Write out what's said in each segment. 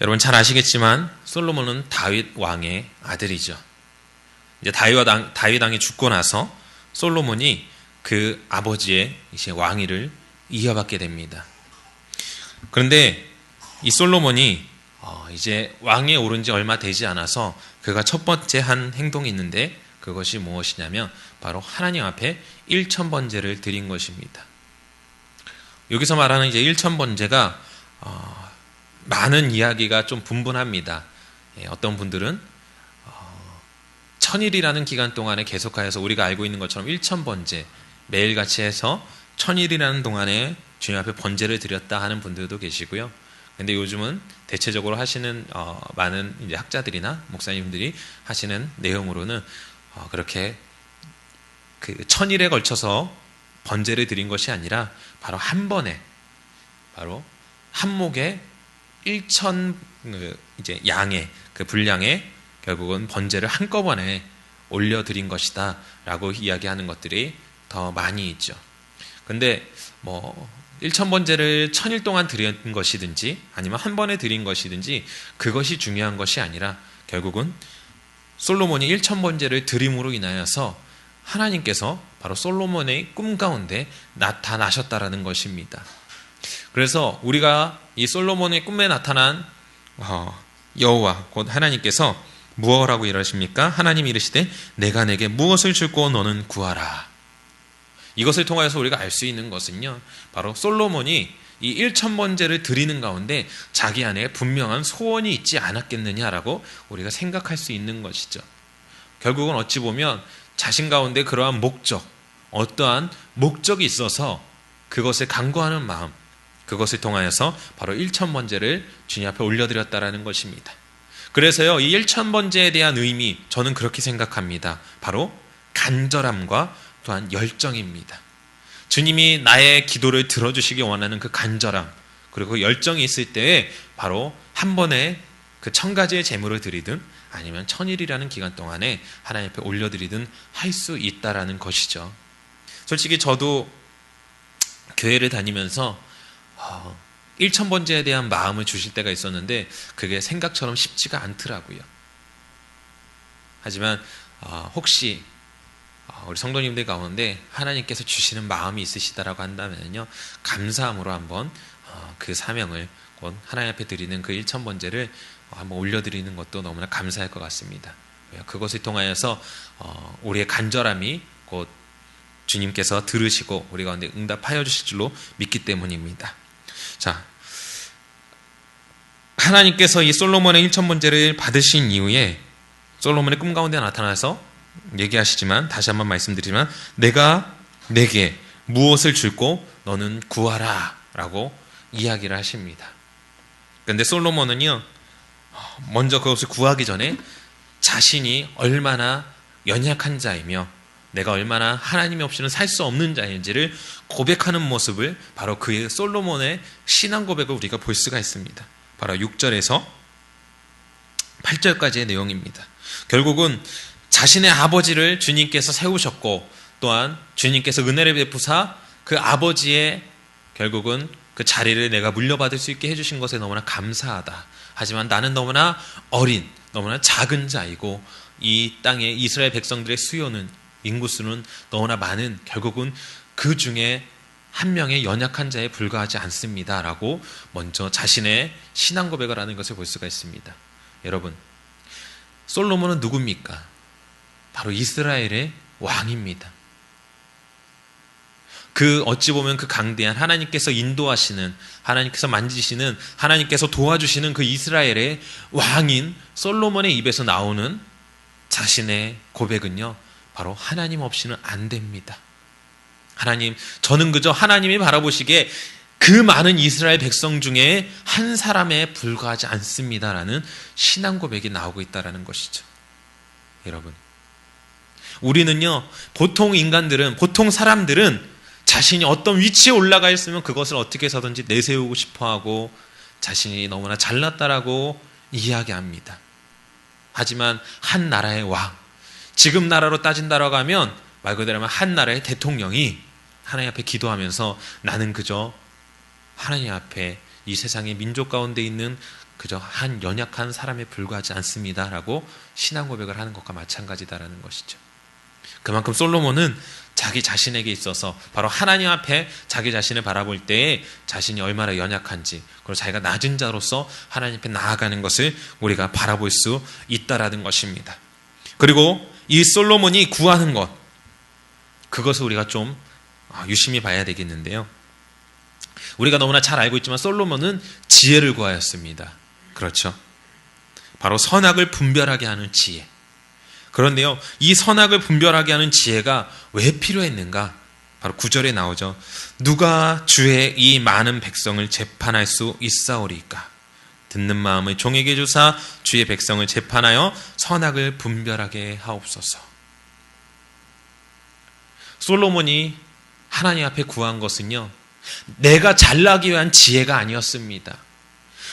여러분 잘 아시겠지만 솔로몬은 다윗 왕의 아들이죠. 이제 다윗 왕 다윗 왕이 죽고 나서 솔로몬이 그 아버지의 이제 왕위를 이어받게 됩니다. 그런데 이 솔로몬이 어, 이제 왕에 오른 지 얼마 되지 않아서 그가 첫 번째 한 행동이 있는데 그것이 무엇이냐면 바로 하나님 앞에 일천번제를 드린 것입니다. 여기서 말하는 이제 일천번제가 어, 많은 이야기가 좀 분분합니다. 예, 어떤 분들은 어, 천일이라는 기간 동안에 계속하여서 우리가 알고 있는 것처럼 일천번제 매일같이 해서 천일이라는 동안에 주님 앞에 번제를 드렸다 하는 분들도 계시고요. 근데 요즘은 대체적으로 하시는 어, 많은 이제 학자들이나 목사님들이 하시는 내용으로는 어, 그렇게 그 천일에 걸쳐서 번제를 드린 것이 아니라 바로 한 번에 바로 한 목에 일천 그 이제 양의 그 분량의 결국은 번제를 한꺼번에 올려드린 것이다라고 이야기하는 것들이 더 많이 있죠. 근데 뭐 1천 번제를 천일 동안 드린 것이든지 아니면 한 번에 드린 것이든지 그것이 중요한 것이 아니라 결국은 솔로몬이 1천 번제를 드림으로 인하여서 하나님께서 바로 솔로몬의 꿈 가운데 나타나셨다라는 것입니다. 그래서 우리가 이 솔로몬의 꿈에 나타난 어, 여호와 곧 하나님께서 무엇라고 이러십니까? 하나님 이르시되 내가 내게 무엇을 줄고 너는 구하라. 이것을 통하여서 우리가 알 수 있는 것은요. 바로 솔로몬이 이 1천 번제를 드리는 가운데 자기 안에 분명한 소원이 있지 않았겠느냐라고 우리가 생각할 수 있는 것이죠. 결국은 어찌 보면 자신 가운데 그러한 목적, 어떠한 목적이 있어서 그것을 강구하는 마음, 그것을 통하여서 바로 1천 번제를 주님 앞에 올려드렸다라는 것입니다. 그래서요, 이 1천 번제에 대한 의미, 저는 그렇게 생각합니다. 바로 간절함과 또한 열정입니다. 주님이 나의 기도를 들어주시기 원하는 그 간절함, 그리고 그 열정이 있을 때에 바로 한 번에 그 천 가지의 재물을 드리든 아니면 천일이라는 기간 동안에 하나님 앞에 올려드리든 할 수 있다라는 것이죠. 솔직히 저도 교회를 다니면서 어, 1천번째에 대한 마음을 주실 때가 있었는데 그게 생각처럼 쉽지가 않더라고요. 하지만 어, 혹시 어, 우리 성도님들 가운데 하나님께서 주시는 마음이 있으시다라고 한다면요 감사함으로 한번 어, 그 사명을 곧 하나님 앞에 드리는 그 1천번째를 한번 올려드리는 것도 너무나 감사할 것 같습니다. 그것을 통하여서 어, 우리의 간절함이 곧 주님께서 들으시고 우리 가운데 응답하여 주실 줄로 믿기 때문입니다. 자, 하나님께서 이 솔로몬의 1천번째를 받으신 이후에 솔로몬의 꿈 가운데 나타나서 얘기하시지만 다시 한번 말씀드리지만 내가 내게 무엇을 줄고 너는 구하라라고 이야기를 하십니다. 그런데 솔로몬은요 먼저 그것을 구하기 전에 자신이 얼마나 연약한 자이며 내가 얼마나 하나님이 없이는 살 수 없는 자인지를 고백하는 모습을 바로 그의 솔로몬의 신앙 고백을 우리가 볼 수가 있습니다. 바로 6절에서 8절까지의 내용입니다. 결국은 자신의 아버지를 주님께서 세우셨고 또한 주님께서 은혜를 베푸사 그 아버지의 결국은 그 자리를 내가 물려받을 수 있게 해주신 것에 너무나 감사하다. 하지만 나는 너무나 어린, 너무나 작은 자이고 이 땅의 이스라엘 백성들의 수요는 인구수는 너무나 많은 결국은 그 중에 한 명의 연약한 자에 불과하지 않습니다 라고 먼저 자신의 신앙 고백을 하는 것을 볼 수가 있습니다. 여러분, 솔로몬은 누굽니까? 바로 이스라엘의 왕입니다. 그 어찌 보면 그 강대한 하나님께서 인도하시는 하나님께서 만지시는 하나님께서 도와주시는 그 이스라엘의 왕인 솔로몬의 입에서 나오는 자신의 고백은요 바로 하나님 없이는 안 됩니다. 하나님 저는 그저 하나님이 바라보시기에 그 많은 이스라엘 백성 중에 한 사람에 불과하지 않습니다라는 신앙 고백이 나오고 있다라는 것이죠. 여러분 우리는요 보통 인간들은 보통 사람들은 자신이 어떤 위치에 올라가 있으면 그것을 어떻게 해서든지 내세우고 싶어 하고 자신이 너무나 잘났다라고 이야기합니다. 하지만 한 나라의 왕, 지금 나라로 따진다라고 하면 말 그대로 한 나라의 대통령이 하나님 앞에 기도하면서 나는 그저 하나님 앞에 이 세상의 민족 가운데 있는 그저 한 연약한 사람에 불과하지 않습니다라고 신앙 고백을 하는 것과 마찬가지다라는 것이죠. 그만큼 솔로몬은 자기 자신에게 있어서 바로 하나님 앞에 자기 자신을 바라볼 때에 자신이 얼마나 연약한지 그리고 자기가 낮은 자로서 하나님 앞에 나아가는 것을 우리가 바라볼 수 있다라는 것입니다. 그리고 이 솔로몬이 구하는 것 그것을 우리가 좀 아, 유심히 봐야 되겠는데요. 우리가 너무나 잘 알고 있지만 솔로몬은 지혜를 구하였습니다. 그렇죠. 바로 선악을 분별하게 하는 지혜. 그런데요, 이 선악을 분별하게 하는 지혜가 왜 필요했는가? 바로 구절에 나오죠. 누가 주의 이 많은 백성을 재판할 수 있사오리까? 듣는 마음을 종에게 주사 주의 백성을 재판하여 선악을 분별하게 하옵소서. 솔로몬이 하나님 앞에 구한 것은요, 내가 잘나기 위한 지혜가 아니었습니다.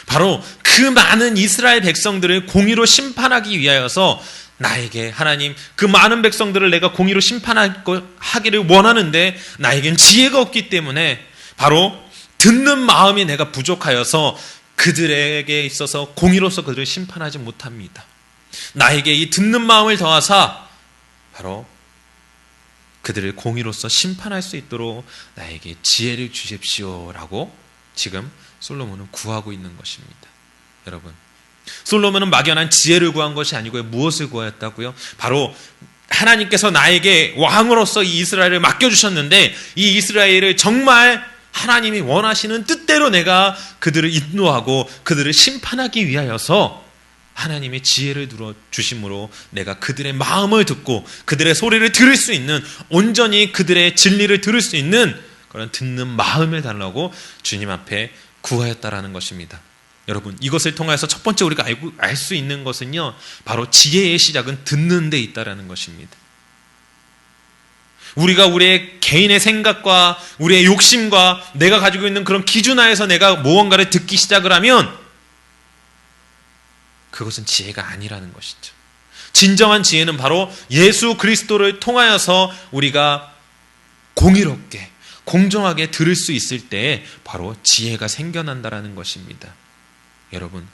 바로 그 많은 이스라엘 백성들을 공의로 심판하기 위하여서 나에게 하나님 그 많은 백성들을 내가 공의로 심판하기를 원하는데 나에겐 지혜가 없기 때문에 바로 듣는 마음이 내가 부족하여서 그들에게 있어서 공의로서 그들을 심판하지 못합니다. 나에게 이 듣는 마음을 더하사 바로 그들을 공의로서 심판할 수 있도록 나에게 지혜를 주십시오라고 지금 솔로몬은 구하고 있는 것입니다. 여러분. 솔로몬은 막연한 지혜를 구한 것이 아니고요. 무엇을 구하였다고요? 바로 하나님께서 나에게 왕으로서 이 이스라엘을 맡겨주셨는데 이 이스라엘을 정말 하나님이 원하시는 뜻대로 내가 그들을 인도하고 그들을 심판하기 위하여서 하나님의 지혜를 들어 주심으로 내가 그들의 마음을 듣고 그들의 소리를 들을 수 있는 온전히 그들의 진리를 들을 수 있는 그런 듣는 마음을 달라고 주님 앞에 구하였다라는 것입니다. 여러분, 이것을 통해서 첫 번째 우리가 알고 알 수 있는 것은요. 바로 지혜의 시작은 듣는 데 있다라는 것입니다. 우리가 우리의 개인의 생각과 우리의 욕심과 내가 가지고 있는 그런 기준 하에서 내가 무언가를 듣기 시작을 하면 그것은 지혜가 아니라는 것이죠. 진정한 지혜는 바로 예수 그리스도를 통하여서 우리가 공의롭게 공정하게 들을 수 있을 때 바로 지혜가 생겨난다라는 것입니다. 여러분,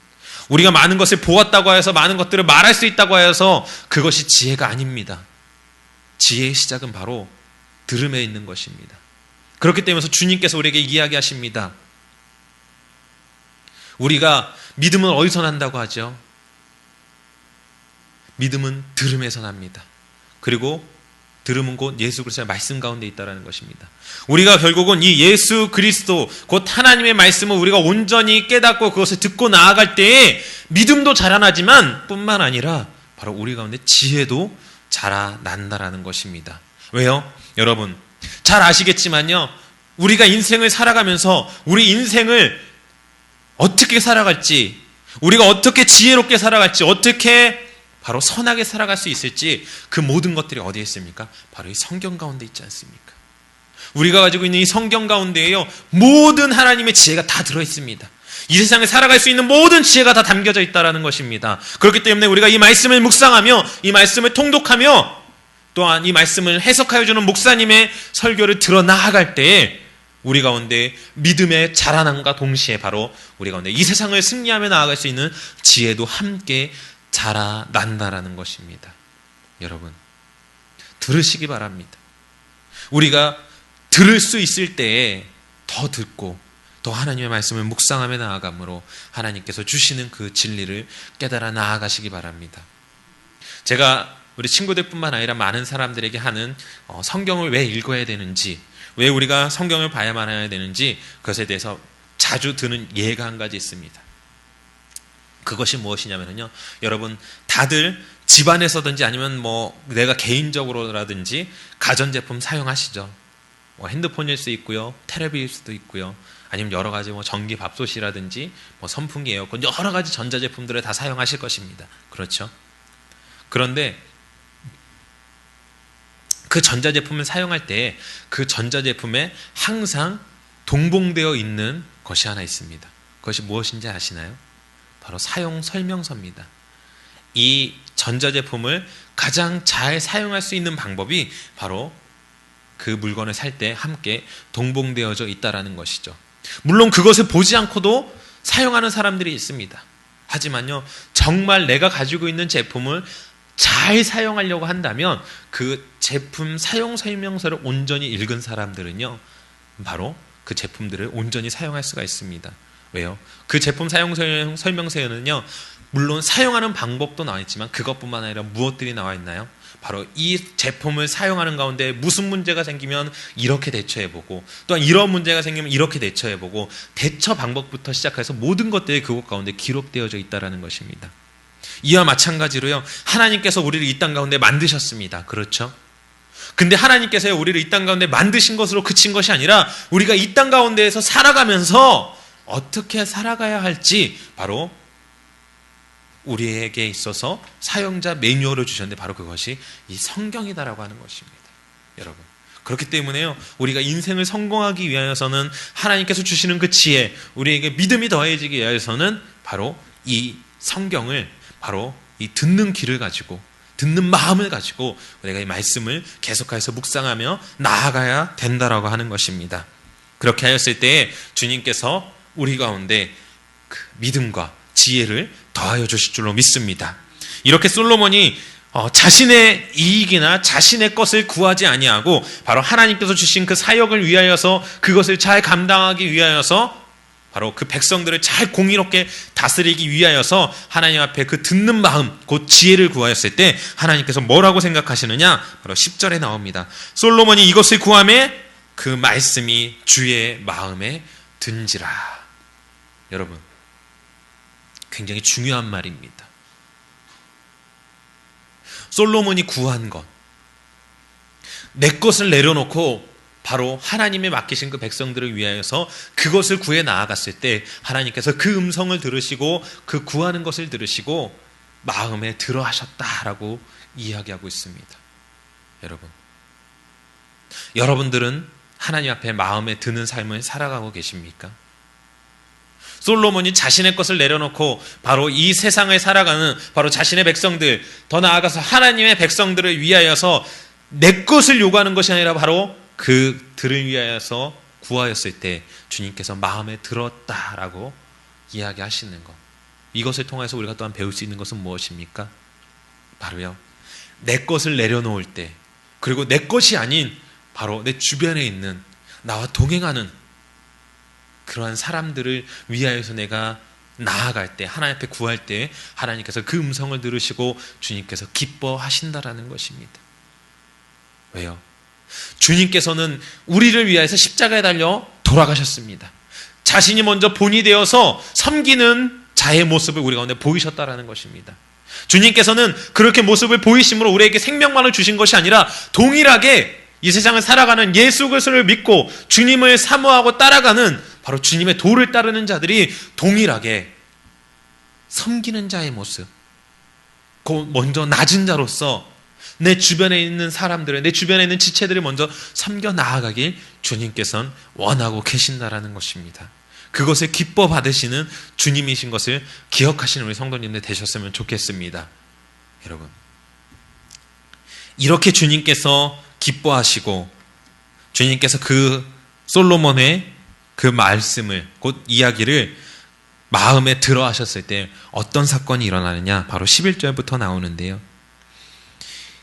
우리가 많은 것을 보았다고 해서 많은 것들을 말할 수 있다고 해서 그것이 지혜가 아닙니다. 지혜의 시작은 바로 들음에 있는 것입니다. 그렇기 때문에 주님께서 우리에게 이야기하십니다. 우리가 믿음은 어디서 난다고 하죠? 믿음은 들음에서 납니다. 그리고 들음은 곧 예수 그리스도의 말씀 가운데 있다라는 것입니다. 우리가 결국은 이 예수 그리스도 곧 하나님의 말씀을 우리가 온전히 깨닫고 그것을 듣고 나아갈 때에 믿음도 자라나지만 뿐만 아니라 바로 우리 가운데 지혜도 자라난다라는 것입니다. 왜요? 여러분 잘 아시겠지만요. 우리가 인생을 살아가면서 우리 인생을 어떻게 살아갈지 우리가 어떻게 지혜롭게 살아갈지 어떻게 바로 선하게 살아갈 수 있을지 그 모든 것들이 어디에 있습니까? 바로 이 성경 가운데 있지 않습니까? 우리가 가지고 있는 이 성경 가운데에요. 모든 하나님의 지혜가 다 들어 있습니다. 이 세상에 살아갈 수 있는 모든 지혜가 다 담겨져 있다라는 것입니다. 그렇기 때문에 우리가 이 말씀을 묵상하며 이 말씀을 통독하며 또한 이 말씀을 해석하여 주는 목사님의 설교를 들어 나아갈 때에 우리 가운데 믿음의 자라남과 동시에 바로 우리 가운데 이 세상을 승리하며 나아갈 수 있는 지혜도 함께 자라난다라는 것입니다. 여러분, 들으시기 바랍니다. 우리가 들을 수 있을 때에 더 듣고 더 하나님의 말씀을 묵상하며 나아감으로 하나님께서 주시는 그 진리를 깨달아 나아가시기 바랍니다. 제가 우리 친구들뿐만 아니라 많은 사람들에게 하는 어, 성경을 왜 읽어야 되는지, 왜 우리가 성경을 봐야만 해야 되는지 그것에 대해서 자주 드는 예가 한 가지 있습니다. 그것이 무엇이냐면요. 여러분, 다들 집안에서든지 아니면 뭐 내가 개인적으로라든지 가전제품 사용하시죠. 뭐 핸드폰일 수 있고요. 테레비일 수도 있고요. 아니면 여러 가지 뭐 전기 밥솥이라든지 뭐 선풍기 에어컨 여러 가지 전자 제품들을 다 사용하실 것입니다. 그렇죠? 그런데 그 전자 제품을 사용할 때 그 전자 제품에 항상 동봉되어 있는 것이 하나 있습니다. 그것이 무엇인지 아시나요? 바로 사용 설명서입니다. 이 전자제품을 가장 잘 사용할 수 있는 방법이 바로 그 물건을 살 때 함께 동봉되어져 있다라는 것이죠. 물론 그것을 보지 않고도 사용하는 사람들이 있습니다. 하지만요, 정말 내가 가지고 있는 제품을 잘 사용하려고 한다면 그 제품 사용 설명서를 온전히 읽은 사람들은요, 바로 그 제품들을 온전히 사용할 수가 있습니다. 왜요? 그 제품 사용 설명서에는요, 물론 사용하는 방법도 나와 있지만 그것뿐만 아니라 무엇들이 나와 있나요? 바로 이 제품을 사용하는 가운데 무슨 문제가 생기면 이렇게 대처해보고 또한 이런 문제가 생기면 이렇게 대처해보고 대처 방법부터 시작해서 모든 것들이 그곳 가운데 기록되어져 있다라는 것입니다. 이와 마찬가지로요. 하나님께서 우리를 이 땅 가운데 만드셨습니다. 그렇죠? 근데 하나님께서 우리를 이 땅 가운데 만드신 것으로 그친 것이 아니라 우리가 이 땅 가운데에서 살아가면서 어떻게 살아가야 할지 바로 우리에게 있어서 사용자 매뉴얼을 주셨는데 바로 그것이 이 성경이다라고 하는 것입니다. 여러분. 그렇기 때문에요. 우리가 인생을 성공하기 위하여서는 하나님께서 주시는 그 지혜, 우리에게 믿음이 더해지기 위하여서는 바로 이 성경을 바로 이 듣는 귀를 가지고 듣는 마음을 가지고 우리가 이 말씀을 계속해서 묵상하며 나아가야 된다라고 하는 것입니다. 그렇게 하였을 때 주님께서 우리 가운데 그 믿음과 지혜를 더하여 주실 줄로 믿습니다. 이렇게 솔로몬이 어, 자신의 이익이나 자신의 것을 구하지 아니하고 바로 하나님께서 주신 그 사역을 위하여서 그것을 잘 감당하기 위하여서 바로 그 백성들을 잘 공의롭게 다스리기 위하여서 하나님 앞에 그 듣는 마음, 곧 지혜를 구하였을 때 하나님께서 뭐라고 생각하시느냐? 바로 10절에 나옵니다. 솔로몬이 이것을 구함에 그 말씀이 주의 마음에 든지라. 여러분, 굉장히 중요한 말입니다. 솔로몬이 구한 것. 내 것을 내려놓고 바로 하나님의 맡기신 그 백성들을 위하여서 그것을 구해 나아갔을 때 하나님께서 그 음성을 들으시고 그 구하는 것을 들으시고 마음에 들어 하셨다라고 이야기하고 있습니다. 여러분. 여러분들은 하나님 앞에 마음에 드는 삶을 살아가고 계십니까? 솔로몬이 자신의 것을 내려놓고 바로 이 세상을 살아가는 바로 자신의 백성들, 더 나아가서 하나님의 백성들을 위하여서 내 것을 요구하는 것이 아니라 바로 그들을 위하여서 구하였을 때 주님께서 마음에 들었다라고 이야기하시는 것. 이것을 통해서 우리가 또한 배울 수 있는 것은 무엇입니까? 바로요. 내 것을 내려놓을 때, 그리고 내 것이 아닌 바로 내 주변에 있는 나와 동행하는 그러한 사람들을 위하여서 내가 나아갈 때 하나님 앞에 구할 때 하나님께서 그 음성을 들으시고 주님께서 기뻐하신다라는 것입니다. 왜요? 주님께서는 우리를 위하여서 십자가에 달려 돌아가셨습니다. 자신이 먼저 본이 되어서 섬기는 자의 모습을 우리 가운데 보이셨다라는 것입니다. 주님께서는 그렇게 모습을 보이심으로 우리에게 생명만을 주신 것이 아니라 동일하게 이 세상을 살아가는 예수 그리스도를 믿고 주님을 사모하고 따라가는 바로 주님의 도를 따르는 자들이 동일하게 섬기는 자의 모습. 먼저 낮은 자로서 내 주변에 있는 사람들을, 내 주변에 있는 지체들을 먼저 섬겨 나아가길 주님께서는 원하고 계신다라는 것입니다. 그것을 기뻐 받으시는 주님이신 것을 기억하시는 우리 성도님들 되셨으면 좋겠습니다. 여러분. 이렇게 주님께서 기뻐하시고 주님께서 그 솔로몬의 그 말씀을 곧 이야기를 마음에 들어 하셨을 때 어떤 사건이 일어나느냐 바로 11절부터 나오는데요.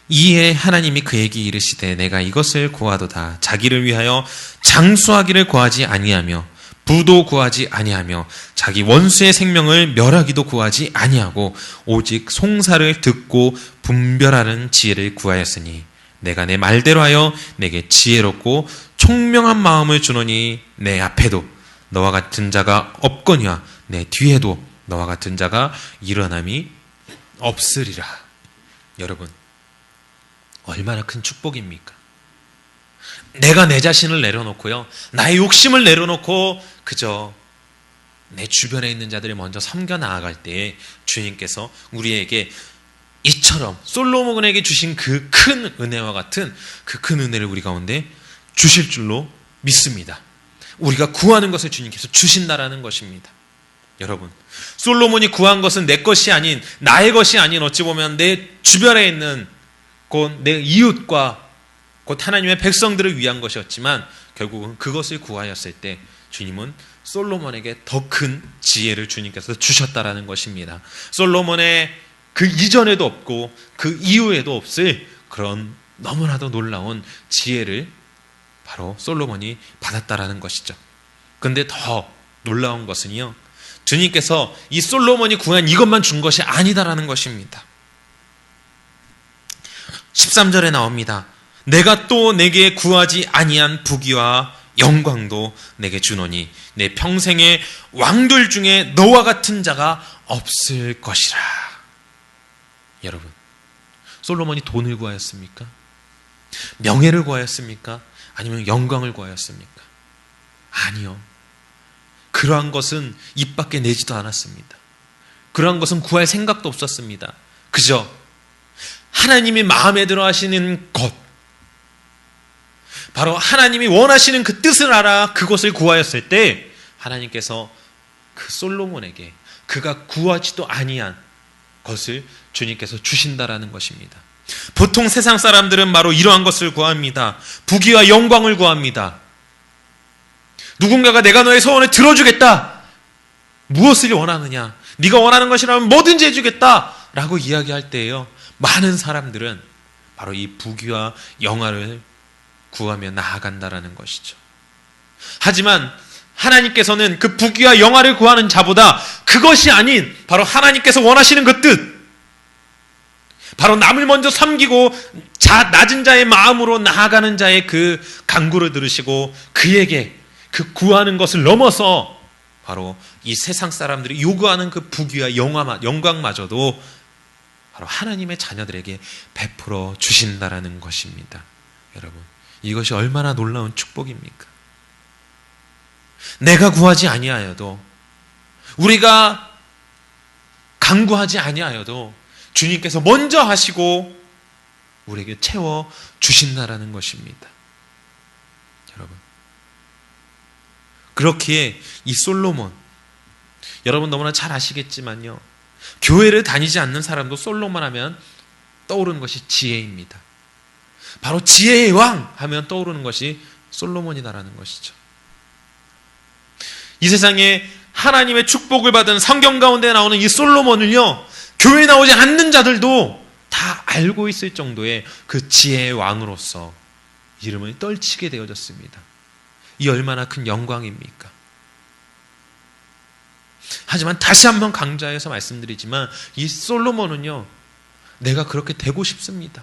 이에 하나님이 그에게 이르시되 내가 이것을 구하도다 자기를 위하여 장수하기를 구하지 아니하며 부도 구하지 아니하며 자기 원수의 생명을 멸하기도 구하지 아니하고 오직 송사를 듣고 분별하는 지혜를 구하였으니 내가 내 말대로 하여 내게 지혜롭고 총명한 마음을 주노니 내 앞에도 너와 같은 자가 없거니와 내 뒤에도 너와 같은 자가 일어남이 없으리라. 여러분, 얼마나 큰 축복입니까? 내가 내 자신을 내려놓고요. 나의 욕심을 내려놓고 그저 내 주변에 있는 자들이 먼저 섬겨 나아갈 때 주님께서 우리에게 이처럼 솔로몬에게 주신 그 큰 은혜와 같은 그 큰 은혜를 우리 가운데 주실 줄로 믿습니다. 우리가 구하는 것을 주님께서 주신다라는 것입니다. 여러분, 솔로몬이 구한 것은 내 것이 아닌 나의 것이 아닌 어찌 보면 내 주변에 있는 곧 내 이웃과 곧 하나님의 백성들을 위한 것이었지만 결국은 그것을 구하였을 때 주님은 솔로몬에게 더 큰 지혜를 주님께서 주셨다라는 것입니다. 솔로몬의 그 이전에도 없고 그 이후에도 없을 그런 너무나도 놀라운 지혜를 바로 솔로몬이 받았다라는 것이죠. 근데 더 놀라운 것은요. 주님께서 이 솔로몬이 구한 이것만 준 것이 아니다라는 것입니다. 13절에 나옵니다. 내가 또 내게 구하지 아니한 부귀와 영광도 내게 주노니 내 평생의 왕들 중에 너와 같은 자가 없을 것이라. 여러분, 솔로몬이 돈을 구하였습니까? 명예를 구하였습니까? 아니면 영광을 구하였습니까? 아니요. 그러한 것은 입 밖에 내지도 않았습니다. 그러한 것은 구할 생각도 없었습니다. 그저 하나님이 마음에 들어 하시는 것, 바로 하나님이 원하시는 그 뜻을 알아 그것을 구하였을 때 하나님께서 그 솔로몬에게 그가 구하지도 아니한 것을 주님께서 주신다라는 것입니다. 보통 세상 사람들은 바로 이러한 것을 구합니다. 부귀와 영광을 구합니다. 누군가가 내가 너의 소원을 들어주겠다. 무엇을 원하느냐? 네가 원하는 것이라면 뭐든지 해주겠다. 라고 이야기할 때에요. 많은 사람들은 바로 이 부귀와 영화를 구하며 나아간다라는 것이죠. 하지만 하나님께서는 그 부귀와 영화를 구하는 자보다 그것이 아닌 바로 하나님께서 원하시는 그 뜻, 바로 남을 먼저 섬기고 자, 낮은 자의 마음으로 나아가는 자의 그 강구를 들으시고 그에게 그 구하는 것을 넘어서 바로 이 세상 사람들이 요구하는 그 부귀와 영화, 영광마저도 바로 하나님의 자녀들에게 베풀어 주신다라는 것입니다. 여러분, 이것이 얼마나 놀라운 축복입니까? 내가 구하지 아니하여도 우리가 강구하지 아니하여도 주님께서 먼저 하시고 우리에게 채워 주신다라는 것입니다. 여러분. 그렇기에 이 솔로몬 여러분 너무나 잘 아시겠지만요. 교회를 다니지 않는 사람도 솔로몬 하면 떠오르는 것이 지혜입니다. 바로 지혜의 왕 하면 떠오르는 것이 솔로몬이다라는 것이죠. 이 세상에 하나님의 축복을 받은 성경 가운데 나오는 이 솔로몬을요, 교회에 나오지 않는 자들도 다 알고 있을 정도의 그 지혜의 왕으로서 이름을 떨치게 되어졌습니다. 이 얼마나 큰 영광입니까? 하지만 다시 한번 강좌에서 말씀드리지만 이 솔로몬은요, 내가 그렇게 되고 싶습니다.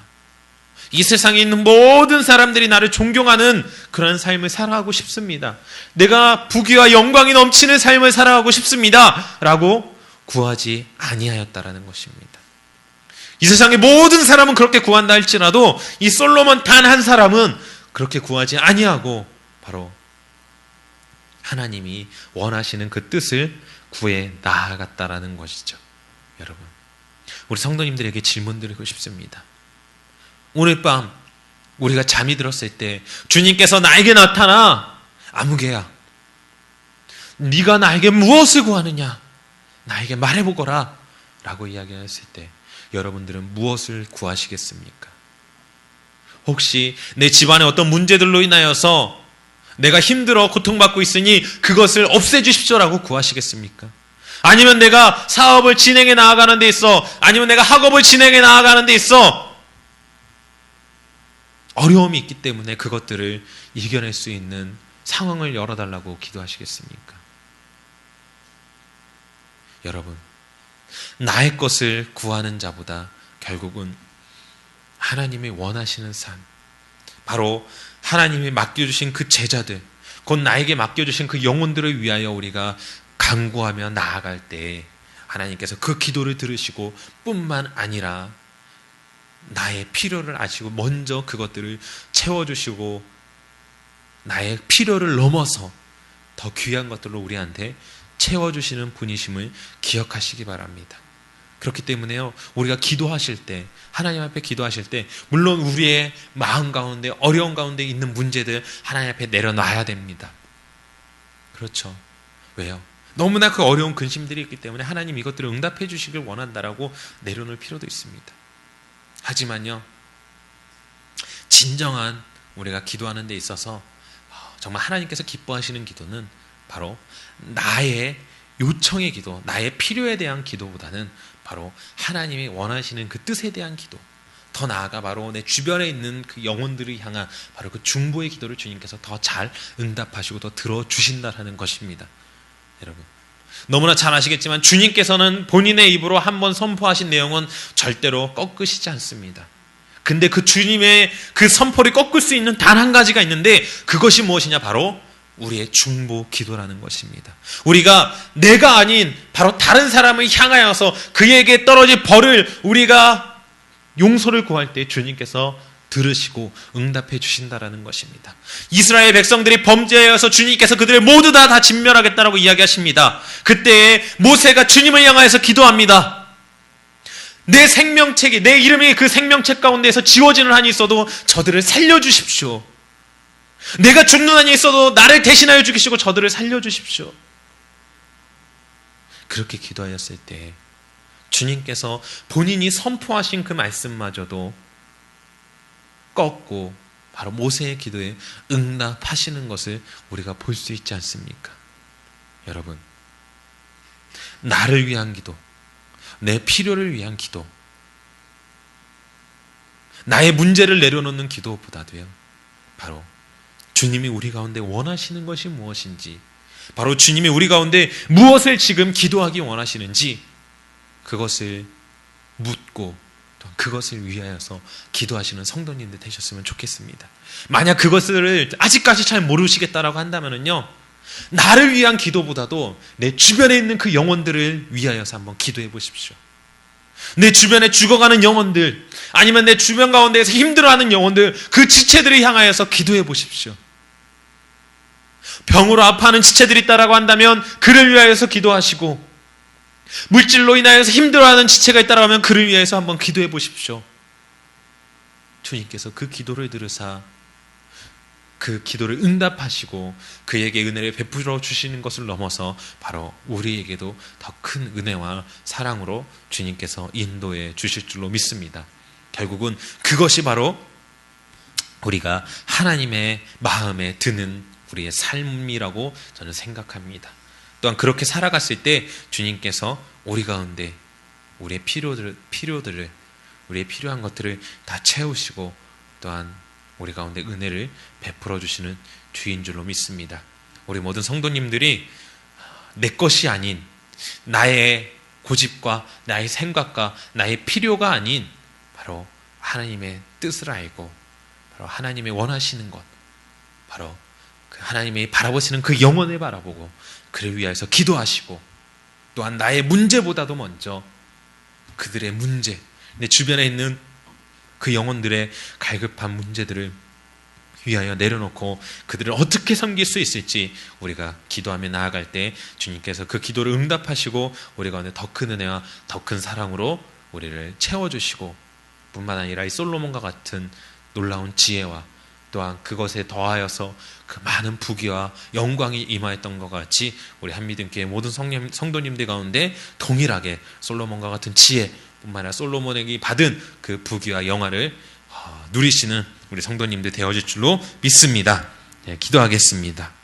이 세상에 있는 모든 사람들이 나를 존경하는 그런 삶을 살아가고 싶습니다. 내가 부귀와 영광이 넘치는 삶을 살아가고 싶습니다. 라고 구하지 아니하였다라는 것입니다. 이 세상의 모든 사람은 그렇게 구한다 할지라도 이 솔로몬 단 한 사람은 그렇게 구하지 아니하고 바로 하나님이 원하시는 그 뜻을 구해 나아갔다라는 것이죠. 여러분, 우리 성도님들에게 질문 드리고 싶습니다. 오늘 밤 우리가 잠이 들었을 때 주님께서 나에게 나타나 아무개야 네가 나에게 무엇을 구하느냐 나에게 말해보거라 라고 이야기했을 때 여러분들은 무엇을 구하시겠습니까? 혹시 내 집안의 어떤 문제들로 인하여서 내가 힘들어 고통받고 있으니 그것을 없애주십시오라고 구하시겠습니까? 아니면 내가 사업을 진행해 나아가는 데 있어 아니면 내가 학업을 진행해 나아가는 데 있어 어려움이 있기 때문에 그것들을 이겨낼 수 있는 상황을 열어달라고 기도하시겠습니까? 여러분, 나의 것을 구하는 자보다 결국은 하나님이 원하시는 삶, 바로 하나님이 맡겨주신 그 제자들, 곧 나에게 맡겨주신 그 영혼들을 위하여 우리가 간구하며 나아갈 때 하나님께서 그 기도를 들으시고 뿐만 아니라 나의 필요를 아시고 먼저 그것들을 채워주시고 나의 필요를 넘어서 더 귀한 것들로 우리한테 채워주시는 분이심을 기억하시기 바랍니다. 그렇기 때문에요, 우리가 기도하실 때, 하나님 앞에 기도하실 때, 물론 우리의 마음 가운데, 어려운 가운데 있는 문제들 하나님 앞에 내려놔야 됩니다. 그렇죠. 왜요? 너무나 그 어려운 근심들이 있기 때문에 하나님 이것들을 응답해 주시길 원한다라고 내려놓을 필요도 있습니다. 하지만요, 진정한 우리가 기도하는 데 있어서 정말 하나님께서 기뻐하시는 기도는 바로 나의 요청의 기도, 나의 필요에 대한 기도보다는 바로 하나님이 원하시는 그 뜻에 대한 기도, 더 나아가 바로 내 주변에 있는 그 영혼들을 향한 바로 그 중보의 기도를 주님께서 더 잘 응답하시고 더 들어주신다라는 것입니다. 여러분. 너무나 잘 아시겠지만 주님께서는 본인의 입으로 한번 선포하신 내용은 절대로 꺾으시지 않습니다. 근데 그 주님의 그 선포를 꺾을 수 있는 단 한 가지가 있는데 그것이 무엇이냐? 바로 우리의 중보 기도라는 것입니다. 우리가 내가 아닌 바로 다른 사람을 향하여서 그에게 떨어질 벌을 우리가 용서를 구할 때 주님께서 들으시고 응답해 주신다라는 것입니다. 이스라엘 백성들이 범죄하여서 주님께서 그들을 모두 다 다 진멸하겠다라고 이야기하십니다. 그때 모세가 주님을 향하여서 기도합니다. 내 생명책이 내 이름이 그 생명책 가운데에서 지워지는 한이 있어도 저들을 살려 주십시오. 내가 죽는 한이 있어도 나를 대신하여 죽이시고 저들을 살려 주십시오. 그렇게 기도하였을 때 주님께서 본인이 선포하신 그 말씀마저도 꺾고 바로 모세의 기도에 응답하시는 것을 우리가 볼 수 있지 않습니까? 여러분, 나를 위한 기도, 내 필요를 위한 기도, 나의 문제를 내려놓는 기도보다도요, 바로 주님이 우리 가운데 원하시는 것이 무엇인지, 바로 주님이 우리 가운데 무엇을 지금 기도하기 원하시는지, 그것을 묻고 그것을 위하여서 기도하시는 성도님들 되셨으면 좋겠습니다. 만약 그것을 아직까지 잘 모르시겠다라고 한다면요. 나를 위한 기도보다도 내 주변에 있는 그 영혼들을 위하여서 한번 기도해 보십시오. 내 주변에 죽어가는 영혼들, 아니면 내 주변 가운데에서 힘들어하는 영혼들, 그 지체들을 향하여서 기도해 보십시오. 병으로 아파하는 지체들이 있다라고 한다면 그를 위하여서 기도하시고, 물질로 인하여서 힘들어하는 지체가 있다고 하면 그를 위해서 한번 기도해 보십시오. 주님께서 그 기도를 들으사 그 기도를 응답하시고 그에게 은혜를 베풀어 주시는 것을 넘어서 바로 우리에게도 더 큰 은혜와 사랑으로 주님께서 인도해 주실 줄로 믿습니다. 결국은 그것이 바로 우리가 하나님의 마음에 드는 우리의 삶이라고 저는 생각합니다. 또한 그렇게 살아갔을 때 주님께서 우리 가운데 우리의 필요들, 필요들을, 우리의 필요한 것들을 다 채우시고 또한 우리 가운데 은혜를 베풀어 주시는 주인 줄로 믿습니다. 우리 모든 성도님들이 내 것이 아닌 나의 고집과 나의 생각과 나의 필요가 아닌 바로 하나님의 뜻을 알고 바로 하나님의 원하시는 것 바로 그 하나님이 바라보시는 그 영혼을 바라보고 그를 위하여서 기도하시고 또한 나의 문제보다도 먼저 그들의 문제, 내 주변에 있는 그 영혼들의 갈급한 문제들을 위하여 내려놓고 그들을 어떻게 섬길 수 있을지 우리가 기도하며 나아갈 때 주님께서 그 기도를 응답하시고 우리 가운데 더큰 은혜와 더 큰 사랑으로 우리를 채워주시고 뿐만 아니라 이 솔로몬과 같은 놀라운 지혜와 또한 그것에 더하여서 그 많은 부귀와 영광이 임하였던 것 같이 우리 한미등교회 모든 성님, 성도님들 가운데 동일하게 솔로몬과 같은 지혜뿐만 아니라 솔로몬에게 받은 그 부귀와 영화를 어, 누리시는 우리 성도님들 되어질 줄로 믿습니다. 네, 기도하겠습니다.